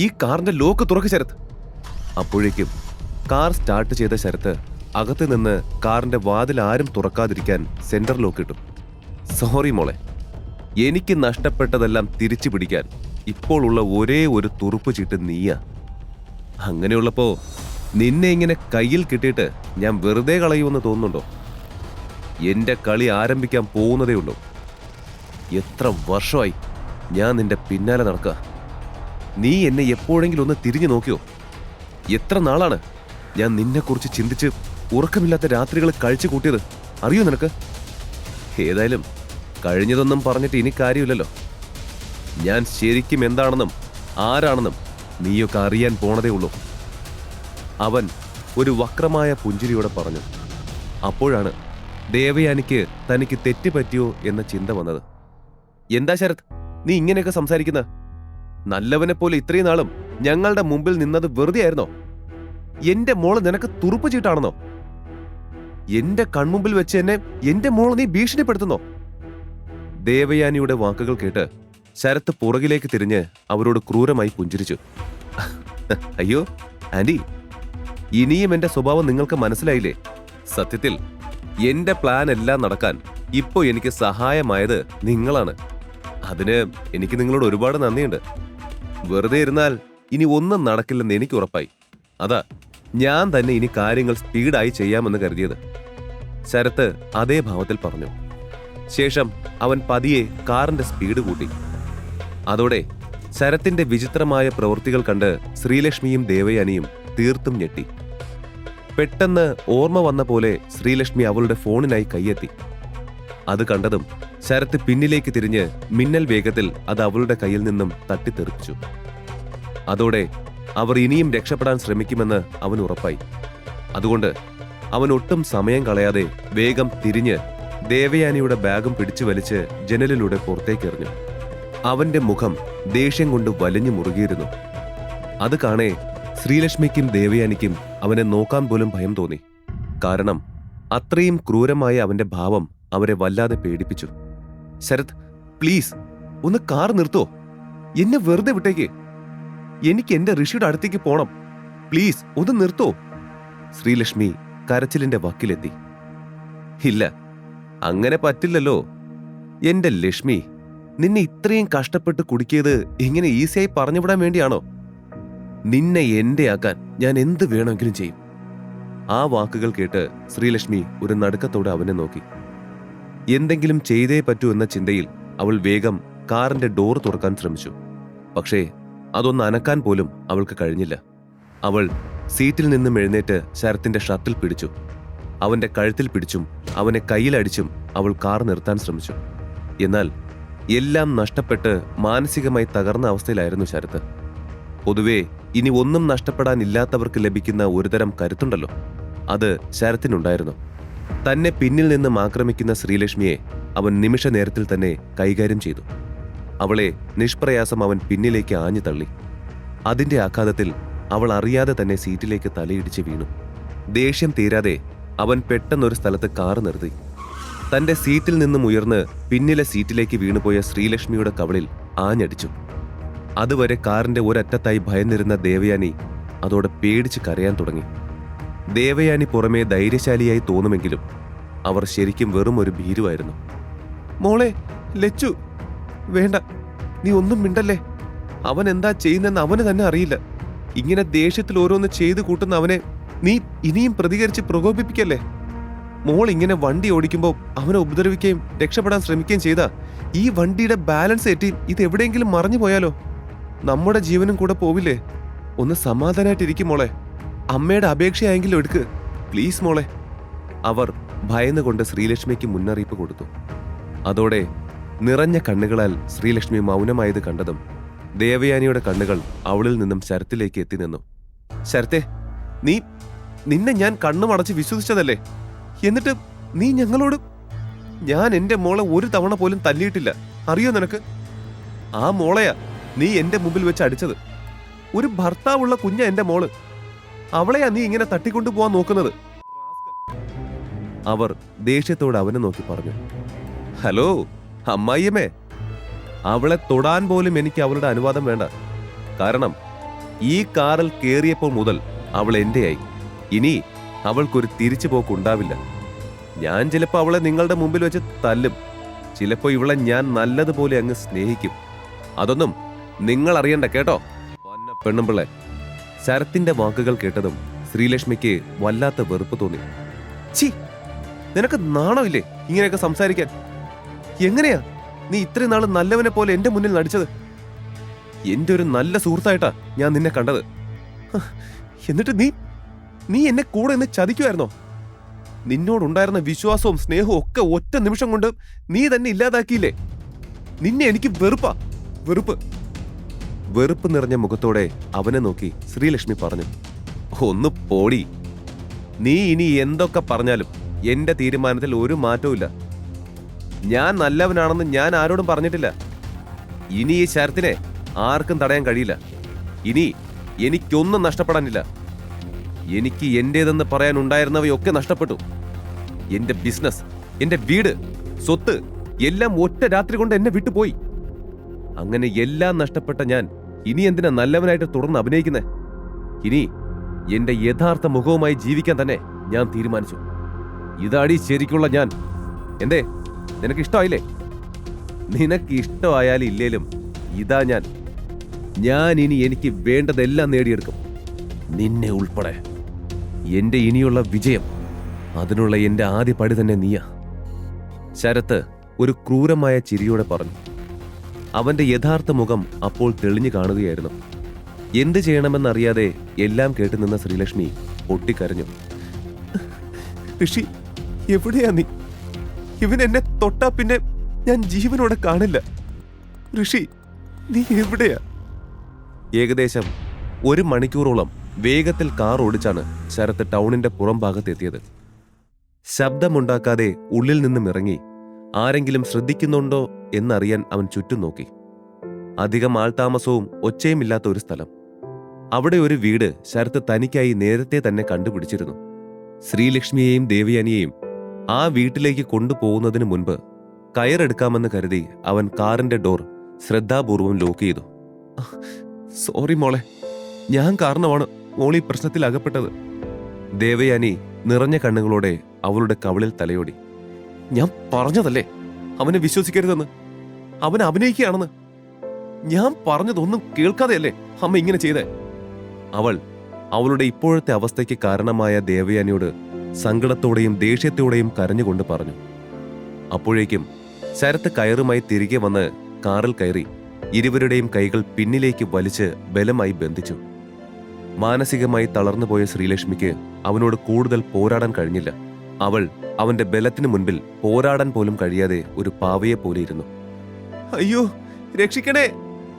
ഈ കാറിന്റെ ലോക്ക് തുറക്ക് ശരത്. അപ്പോഴേക്കും കാർ സ്റ്റാർട്ട് ചെയ്ത ശരത്ത് അകത്ത് നിന്ന് കാറിന്റെ വാതിൽ ആരും തുറക്കാതിരിക്കാൻ സെന്റർ ലോക്ക് ഇട്ടു. സോറി മോളെ എനിക്ക് നഷ്ടപ്പെട്ടതെല്ലാം തിരിച്ചു പിടിക്കാൻ ഇപ്പോൾ ഉള്ള ഒരേ ഒരു തുറുപ്പ് ചീട്ട് നീയാ. അങ്ങനെയുള്ളപ്പോ നിന്നെ ഇങ്ങനെ കയ്യിൽ കിട്ടിയിട്ട് ഞാൻ വെറുതെ കളയുമെന്ന് തോന്നുന്നുണ്ടോ? എന്റെ കളി ആരംഭിക്കാൻ പോകുന്നതേ ഉള്ളൂ. എത്ര വർഷമായി ഞാൻ നിന്റെ പിന്നാലെ നടക്കുക നീ എന്നെ എപ്പോഴെങ്കിലും ഒന്ന് തിരിഞ്ഞു നോക്കിയോ? എത്ര നാളാണ് ഞാൻ നിന്നെക്കുറിച്ച് ചിന്തിച്ച് ഉറക്കമില്ലാത്ത രാത്രികൾ കഴിച്ചു കൂട്ടിയത്? അറിയോ നിനക്ക്? ഏതായാലും കഴിഞ്ഞതൊന്നും പറഞ്ഞിട്ട് ഇനി കാര്യമില്ലല്ലോ. ഞാൻ ശരിക്കും എന്താണെന്നും ആരാണെന്നും നീയൊക്കെ അറിയാൻ പോണതേ ഉള്ളൂ. അവൻ ഒരു വക്രമായ പുഞ്ചിരിയോടെ പറഞ്ഞു. അപ്പോഴാണ് ദേവയാനിക്ക് തനിക്ക് തെറ്റ് പറ്റിയോ എന്ന ചിന്ത വന്നത്. എന്താ ശരത്? നീ ഇങ്ങനെയൊക്കെ സംസാരിക്കുന്ന? നല്ലവനെ പോലെ ഇത്രയും നാളും ഞങ്ങളുടെ മുമ്പിൽ നിന്നത് വെറുതെ ആയിരുന്നോ എന്റെ മോൾ നിനക്ക് തുറുപ്പ് ചീട്ടാണെന്നോ? എന്റെ കൺമുമ്പിൽ വെച്ച് എന്നെ എന്റെ മോൾ നീ ഭീഷണിപ്പെടുത്തുന്നോ? ദേവയാനിയുടെ വാക്കുകൾ കേട്ട് ശരത്ത് പുറകിലേക്ക് തിരിഞ്ഞ് അവരോട് ക്രൂരമായി പുഞ്ചിരിച്ചു. അയ്യോ ആന്റി ഇനിയും എന്റെ സ്വഭാവം നിങ്ങൾക്ക് മനസ്സിലായില്ലേ? സത്യത്തിൽ എന്റെ പ്ലാൻ എല്ലാം നടക്കാൻ ഇപ്പോ എനിക്ക് സഹായമായത് നിങ്ങളാണ്. അതിന് എനിക്ക് നിങ്ങളോട് ഒരുപാട് നന്ദിയുണ്ട്. വെറുതെ ഇരുന്നാൽ ഇനി ഒന്നും നടക്കില്ലെന്ന് എനിക്ക് ഉറപ്പായി. അതാ ഞാൻ തന്നെ ഇനി കാര്യങ്ങൾ സ്പീഡായി ചെയ്യാമെന്ന് കരുതിയത്. ശരത്ത് അതേ ഭാവത്തിൽ പറഞ്ഞു. ശേഷം അവൻ പതിയെ കാറിന്റെ സ്പീഡ് കൂട്ടി. അതോടെ ശരത്തിന്റെ വിചിത്രമായ പ്രവൃത്തികൾ കണ്ട് ശ്രീലക്ഷ്മിയും ദേവയാനിയും തീർത്തും ഞെട്ടി. പെട്ടെന്ന് ഓർമ്മ വന്ന പോലെ ശ്രീലക്ഷ്മി അവളുടെ ഫോണിനായി കൈയെത്തി. അത് കണ്ടതും ശരത്ത് പിന്നിലേക്ക് തിരിഞ്ഞ് മിന്നൽ വേഗത്തിൽ അത് അവളുടെ കയ്യിൽ നിന്നും തട്ടിത്തെറിച്ചു. അതോടെ അവർ ഇനിയും രക്ഷപ്പെടാൻ ശ്രമിക്കുമെന്ന് അവൻ ഉറപ്പായി. അതുകൊണ്ട് അവൻ ഒട്ടും സമയം കളയാതെ വേഗം തിരിഞ്ഞ് ദേവയാനിയുടെ ബാഗും പിടിച്ചു വലിച്ച് ജനലിലൂടെ പുറത്തേക്കെറിഞ്ഞു. അവന്റെ മുഖം ദേഷ്യം കൊണ്ട് വലിഞ്ഞു മുറുകിയിരുന്നു. അത് കാണേ ശ്രീലക്ഷ്മിക്കും ദേവയാനിക്കും അവനെ നോക്കാൻ പോലും ഭയം തോന്നി. കാരണം അത്രയും ക്രൂരമായ അവന്റെ ഭാവം അവരെ വല്ലാതെ പേടിപ്പിച്ചു. ശരത് പ്ലീസ് ഒന്ന് കാർ നിർത്തോ. എന്നെ വെറുതെ വിട്ടേക്ക്. എനിക്ക് എന്റെ ഋഷിയുടെ അടുത്തേക്ക് പോണം. പ്ലീസ് ഒന്ന് നിർത്തോ. ശ്രീലക്ഷ്മി കരച്ചിലിന്റെ വക്കിലെത്തി. ഇല്ല അങ്ങനെ പറ്റില്ലല്ലോ. എന്റെ ലക്ഷ്മി നിന്നെ ഇത്രയും കഷ്ടപ്പെട്ട് കുടുക്കിയത് ഇങ്ങനെ ഈസിയായി പറഞ്ഞുവിടാൻ വേണ്ടിയാണോ? നിന്നെ എന്റെ ആക്കാൻ ഞാൻ എന്ത് വേണമെങ്കിലും ചെയ്യും. ആ വാക്കുകൾ കേട്ട് ശ്രീലക്ഷ്മി ഒരു നടുക്കത്തോടെ അവനെ നോക്കി. എന്തെങ്കിലും ചെയ്തേ പറ്റൂ എന്ന ചിന്തയിൽ അവൾ വേഗം കാറിന്റെ ഡോർ തുറക്കാൻ ശ്രമിച്ചു. പക്ഷേ അതൊന്ന് അനക്കാൻ പോലും അവൾക്ക് കഴിഞ്ഞില്ല. അവൾ സീറ്റിൽ നിന്നും എഴുന്നേറ്റ് ശരത്തിന്റെ ഷർട്ടിൽ പിടിച്ചു. അവന്റെ കഴുത്തിൽ പിടിച്ചും അവനെ കയ്യിലടിച്ചും അവൾ കാർ നിർത്താൻ ശ്രമിച്ചു. എന്നാൽ എല്ലാം നഷ്ടപ്പെട്ട് മാനസികമായി തകർന്ന അവസ്ഥയിലായിരുന്നു ശരത്ത്. പൊതുവെ ഇനി ഒന്നും നഷ്ടപ്പെടാനില്ലാത്തവർക്ക് ലഭിക്കുന്ന ഒരുതരം കരുത്തുണ്ടല്ലോ. അത് ശരത്തിനുണ്ടായിരുന്നു. തന്നെ പിന്നിൽ നിന്നും ആക്രമിക്കുന്ന ശ്രീലക്ഷ്മിയെ അവൻ നിമിഷ നേരത്തിൽ തന്നെ കൈകാര്യം ചെയ്തു. അവളെ നിഷ്പ്രയാസം അവൻ പിന്നിലേക്ക് ആഞ്ഞു തള്ളി. അതിന്റെ ആഘാതത്തിൽ അവൾ അറിയാതെ തന്നെ സീറ്റിലേക്ക് തലയിടിച്ച് വീണു. ദേഷ്യം തീരാതെ അവൻ പെട്ടെന്നൊരു സ്ഥലത്ത് കാർ നിർത്തി. തന്റെ സീറ്റിൽ നിന്നും ഉയർന്ന് പിന്നിലെ സീറ്റിലേക്ക് വീണുപോയ ശ്രീലക്ഷ്മിയുടെ കവളിൽ ആഞ്ഞടിച്ചു. അതുവരെ കാറിന്റെ ഒരറ്റത്തായി ഭയന്നിരുന്ന ദേവയാനി അതോടെ പേടിച്ച് കരയാൻ തുടങ്ങി. ദേവയാനി പുറമേ ധൈര്യശാലിയായി തോന്നുമെങ്കിലും അവർ ശരിക്കും വെറും ഒരു ഭീരുവായിരുന്നു. മോളെ ലച്ചു വേണ്ട നീ ഒന്നും മിണ്ടല്ലേ? അവൻ എന്താ ചെയ്യുന്നെന്ന് അവന് തന്നെ അറിയില്ല. ഇങ്ങനെ ദേഷ്യത്തിൽ ഓരോന്ന് ചെയ്തു കൂട്ടുന്ന അവനെ നീ ഇനിയും പ്രതികരിച്ച് പ്രകോപിപ്പിക്കല്ലേ? മോൾ ഇങ്ങനെ വണ്ടി ഓടിക്കുമ്പോൾ അവനെ ഉപദ്രവിക്കുകയും രക്ഷപ്പെടാൻ ശ്രമിക്കുകയും ചെയ്താ ഈ വണ്ടിയുടെ ബാലൻസ് തെറ്റി ഇത് എവിടെയെങ്കിലും മറഞ്ഞു പോയാലോ? നമ്മുടെ ജീവനും കൂടെ പോവില്ലേ? ഒന്ന് സമാധാനായിട്ടിരിക്കും മോളെ. അമ്മയുടെ അപേക്ഷയായെങ്കിലും എടുക്ക്. പ്ലീസ് മോളെ. അവർ ഭയന്നുകൊണ്ട് ശ്രീലക്ഷ്മിക്ക് മുന്നറിയിപ്പ് കൊടുത്തു. അതോടെ നിറഞ്ഞ കണ്ണുകളാൽ ശ്രീലക്ഷ്മി മൗനമായത് കണ്ടതും ദേവയാനിയുടെ കണ്ണുകൾ അവളിൽ നിന്നും ശരത്തിലേക്ക് എത്തി നിന്നു. ശരത്തെ നീ നിന്നെ ഞാൻ കണ്ണുമടച്ച് വിശ്വസിച്ചതല്ലേ? എന്നിട്ട് നീ ഞങ്ങളോട് ഞാൻ എന്റെ മോളെ ഒരു തവണ പോലും തല്ലിയിട്ടില്ല. അറിയോ നിനക്ക്? ആ മോളയാ നീ എന്റെ മുമ്പിൽ വെച്ച് അടിച്ചത്. ഒരു ഭർത്താവുള്ള കുഞ്ഞ എന്റെ മോൾ. അവളെയാ നീ ഇങ്ങനെ തട്ടിക്കൊണ്ടു പോവാൻ നോക്കുന്നത്? അവർ ദേഷ്യത്തോട് അവനെ നോക്കി പറഞ്ഞു. ഹലോ അമ്മായിയമ്മേ. അവളെ തൊടാൻ പോലും എനിക്ക് അവളുടെ അനുവാദം വേണ്ട. കാരണം ഈ കാറിൽ കയറിയപ്പോൾ മുതൽ അവൾ എന്റെയായി. ഇനി അവൾക്കൊരു തിരിച്ചുപോക്ക് ഉണ്ടാവില്ല. ഞാൻ ചിലപ്പോൾ അവളെ നിങ്ങളുടെ മുമ്പിൽ വെച്ച് തല്ലും. ചിലപ്പോൾ ഇവളെ ഞാൻ നല്ലതുപോലെ അങ്ങ് സ്നേഹിക്കും. അതൊന്നും നിങ്ങൾ അറിയണ്ട കേട്ടോ? പെണ്ണുമ്പിള്ളെ ശരത്തിന്റെ വാക്കുകൾ കേട്ടതും ശ്രീലക്ഷ്മിക്ക് വല്ലാത്ത വെറുപ്പ് തോന്നി. ചി നിനക്ക് നാണമില്ലേ ഇങ്ങനെയൊക്കെ സംസാരിക്കാൻ? എങ്ങനെയാ നീ ഇത്രയും നാൾ നല്ലവനെ പോലെ എന്റെ മുന്നിൽ നടിച്ചത്? എന്റെ ഒരു നല്ല സുഹൃത്തായിട്ടാ ഞാൻ നിന്നെ കണ്ടത്. എന്നിട്ട് നീ നീ എന്നെ കൂടെ നിന്ന് ചതിക്കുമായിരുന്നോ നിന്നോടുണ്ടായിരുന്ന വിശ്വാസവും സ്നേഹവും ഒക്കെ ഒറ്റ നിമിഷം കൊണ്ട് നീ തന്നെ ഇല്ലാതാക്കിയില്ലേ? നിന്നെ എനിക്ക് വെറുപ്പാ വെറുപ്പ്. വെറുപ്പ് നിറഞ്ഞ മുഖത്തോടെ അവനെ നോക്കി ശ്രീലക്ഷ്മി പറഞ്ഞു ഒന്ന് പോടി. നീ ഇനി എന്തൊക്കെ പറഞ്ഞാലും എന്റെ തീരുമാനത്തിൽ ഒരു മാറ്റവും ഞാൻ നല്ലവനാണെന്ന് ഞാൻ ആരോടും പറഞ്ഞിട്ടില്ല. ഇനി ഈ ശരത്തിനെ ആർക്കും തടയാൻ കഴിയില്ല. ഇനി എനിക്കൊന്നും നഷ്ടപ്പെടാനില്ല. എനിക്ക് എന്റേതെന്ന് പറയാൻ ഉണ്ടായിരുന്നവയൊക്കെ നഷ്ടപ്പെട്ടു. എന്റെ ബിസിനസ് എന്റെ വീട് സ്വത്ത് എല്ലാം ഒറ്റ രാത്രി കൊണ്ട് എന്നെ വിട്ടുപോയി. അങ്ങനെ എല്ലാം നഷ്ടപ്പെട്ട ഞാൻ ഇനി എന്തിനാ നല്ലവനായിട്ട് തുടർന്ന് അഭിനയിക്കുന്നേ? ഇനി എന്റെ യഥാർത്ഥ മുഖവുമായി ജീവിക്കാൻ തന്നെ ഞാൻ തീരുമാനിച്ചു. ഇതാടി ശരിക്കുള്ള ഞാൻ. എന്തേ നിനക്ക് ഇഷ്ടമായില്ലേ നിനക്ക് ഇഷ്ടമായാലും ഇല്ലേലും ഇതാ ഞാൻ. ഞാൻ ഇനി എനിക്ക് വേണ്ടതെല്ലാം നേടിയെടുക്കും. നിന്നെ ഉൾപ്പെടെ എന്റെ ഇനിയുള്ള വിജയം അതിനുള്ള എന്റെ ആദ്യ പടി തന്നെ നീയാ. ശരത്ത് ഒരു ക്രൂരമായ ചിരിയോടെ പറഞ്ഞു. അവന്റെ യഥാർത്ഥ മുഖം അപ്പോൾ തെളിഞ്ഞു കാണുകയായിരുന്നു. എന്ത് ചെയ്യണമെന്നറിയാതെ എല്ലാം കേട്ടു നിന്ന ശ്രീലക്ഷ്മി പൊട്ടിക്കരഞ്ഞു. ഋഷി എവിടെയാ നീ? ഇവൻ എന്നെ തൊട്ടാ പിന്നെ ഞാൻ ജീവനോടെ കാണില്ല. ഋഷി നീ എവിടെയാ? ഏകദേശം ഒരു മണിക്കൂറോളം വേഗത്തിൽ കാർ ഓടിച്ചാണ് ശരത്ത് ടൗണിന്റെ പുറം ഭാഗത്തെത്തിയത്. ശബ്ദമുണ്ടാക്കാതെ ഉള്ളിൽ നിന്നും ഇറങ്ങി ആരെങ്കിലും ശ്രദ്ധിക്കുന്നുണ്ടോ എന്നറിയാൻ അവൻ ചുറ്റും നോക്കി. അധികം ആൾതാമസവും ഒച്ചയുമില്ലാത്ത ഒരു സ്ഥലം. അവിടെ ഒരു വീട് ശരത്ത് തനിക്കായി നേരത്തെ തന്നെ കണ്ടുപിടിച്ചിരുന്നു. ശ്രീലക്ഷ്മിയെയും ദേവയാനിയെയും ആ വീട്ടിലേക്ക് കൊണ്ടുപോകുന്നതിന് മുൻപ് കയറെടുക്കാമെന്ന് കരുതി അവൻ കാറിന്റെ ഡോർ ശ്രദ്ധാപൂർവം ലോക്ക് ചെയ്തു. സോറി മോളെ. ഞാൻ കാരണമാണ് മോളി പ്രശ്നത്തിൽ അകപ്പെട്ടത് ദേവയാനി നിറഞ്ഞ കണ്ണുകളോടെ അവളുടെ കവളിൽ തലയോടി. ഞാൻ പറഞ്ഞതല്ലേ? അവനെ വിശ്വസിക്കരുതെന്ന്. അവൻ അഭിനയിക്കുകയാണെന്ന്. ഞാൻ പറഞ്ഞതൊന്നും കേൾക്കാതെയല്ലേ അമ്മ ഇങ്ങനെ ചെയ്തേ? അവൾ അവളുടെ ഇപ്പോഴത്തെ അവസ്ഥയ്ക്ക് കാരണമായ ദേവയാനിയോട് സങ്കടത്തോടെയും ദേഷ്യത്തോടെയും കരഞ്ഞുകൊണ്ട് പറഞ്ഞു. അപ്പോഴേക്കും ശരത്ത് കയറുമായി തിരികെ വന്ന് കാറിൽ കയറി ഇരുവരുടെയും കൈകൾ പിന്നിലേക്ക് വലിച്ച് ബലമായി ബന്ധിച്ചു. മാനസികമായി തളർന്നുപോയ ശ്രീലക്ഷ്മിക്ക് അവനോട് കൂടുതൽ പോരാടാൻ കഴിഞ്ഞില്ല. അവൾ അവന്റെ ബലത്തിനു മുൻപിൽ പോരാടാൻ പോലും കഴിയാതെ ഒരു പാവയെ പോലെ ഇരുന്നു. അയ്യോ രക്ഷിക്കണേ.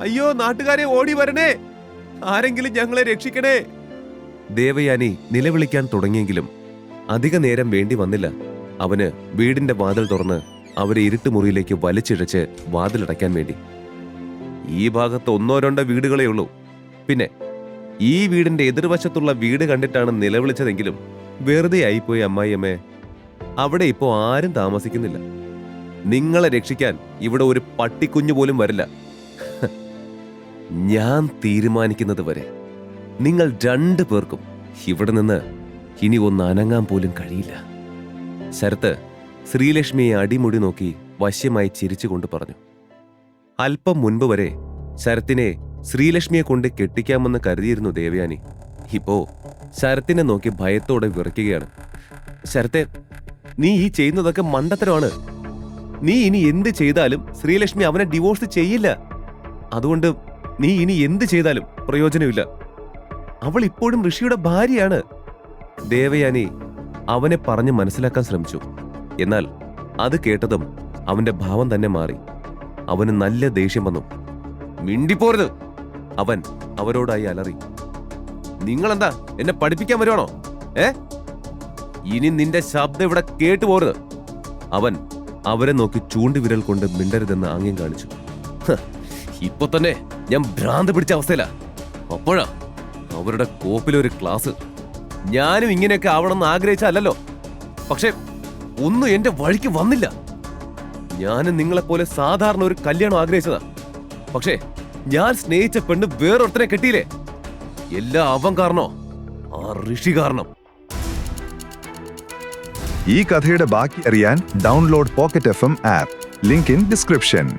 അയ്യോ നാട്ടുകാരെ ഓടി വരണേ. ആരെങ്കിലും ഞങ്ങളെ രക്ഷിക്കണേ. ദേവയാനി നിലവിളിക്കാൻ തുടങ്ങിയെങ്കിലും അധിക നേരം വേണ്ടി വന്നില്ല. അവന് വീടിന്റെ വാതിൽ തുറന്ന് അവരെ ഇരുട്ടുമുറിയിലേക്ക് വലിച്ചിഴച്ച് വാതിലടയ്ക്കാൻ വേണ്ടി. ഈ ഭാഗത്ത് ഒന്നോ രണ്ടോ വീടുകളേ ഉള്ളൂ. പിന്നെ ഈ വീടിന്റെ എതിർവശത്തുള്ള വീട് കണ്ടിട്ടാണ് നിലവിളിച്ചതെങ്കിലും വെറുതെ ആയിപ്പോയി അമ്മായിയമ്മേ. അവിടെ ഇപ്പോൾ ആരും താമസിക്കുന്നില്ല. നിങ്ങളെ രക്ഷിക്കാൻ ഇവിടെ ഒരു പട്ടിക്കുഞ്ഞു പോലും വരില്ല. ഞാൻ തീരുമാനിക്കുന്നത് വരെ നിങ്ങൾ രണ്ടു പേർക്കും ഇവിടെ നിന്ന് ഇനി ഒന്ന് അനങ്ങാൻ പോലും കഴിയില്ല. ശരത്ത് ശ്രീലക്ഷ്മിയെ അടിമുടി നോക്കി വശ്യമായി ചിരിച്ചുകൊണ്ട് പറഞ്ഞു. അല്പം മുൻപ് വരെ ശരത്തിനെ ശ്രീലക്ഷ്മിയെ കൊണ്ട് കെട്ടിക്കാമെന്ന് കരുതിയിരുന്നു ദേവയാനി. ഇപ്പോ ശരത്തിനെ നോക്കി ഭയത്തോടെ വിറയ്ക്കുകയാണ്. ശരത്തെ നീ ഈ ചെയ്യുന്നതൊക്കെ മണ്ടത്തരമാണ്. നീ ഇനി എന്ത് ചെയ്താലും ശ്രീലക്ഷ്മി അവനെ ഡിവോഴ്സ് ചെയ്യില്ല. അതുകൊണ്ട് നീ ഇനി എന്ത് ചെയ്താലും പ്രയോജനമില്ല. അവൾ ഇപ്പോഴും ഋഷിയുടെ ഭാര്യയാണ്. ദേവയാനി അവനെ പറഞ്ഞ് മനസ്സിലാക്കാൻ ശ്രമിച്ചു. എന്നാൽ അത് കേട്ടതും അവന്റെ ഭാവം തന്നെ മാറി. അവന് നല്ല ദേഷ്യം വന്നു. മിണ്ടിപ്പോരുത്. അവൻ അവരോടായി അലറി. നിങ്ങളെന്താ? എന്നെ പഠിപ്പിക്കാൻ വരുവാണോ? ഏ? ഇനി നിന്റെ ശബ്ദം ഇവിടെ കേട്ടു പോരുത് അവൻ അവരെ നോക്കി ചൂണ്ടുവിരൽ കൊണ്ട് മിണ്ടരുതെന്ന് ആംഗ്യം കാണിച്ചു. ഇപ്പൊ തന്നെ ഞാൻ ഭ്രാന്ത് പിടിച്ച അവസ്ഥയിലാ. അപ്പോഴാ അവരുടെ കോപ്പിലൊരു ക്ലാസ്. ഞാനും ഇങ്ങനെയൊക്കെ ആവണമെന്ന് ആഗ്രഹിച്ചല്ലോ പക്ഷെ ഒന്നും എന്റെ വഴിക്ക് വന്നില്ല. ഞാനും നിങ്ങളെപ്പോലെ സാധാരണ ഒരു കല്യാണം ആഗ്രഹിച്ചതാ. പക്ഷേ ഞാൻ സ്നേഹിച്ച പെണ്ണ് വേറൊരുത്തനെ കെട്ടിയില്ലേ? എല്ലാം അവൻ കാരണോ? ആ ഋഷി കാരണം. ഈ കഥയുടെ ബാക്കി അറിയാൻ download pocket F M app link in description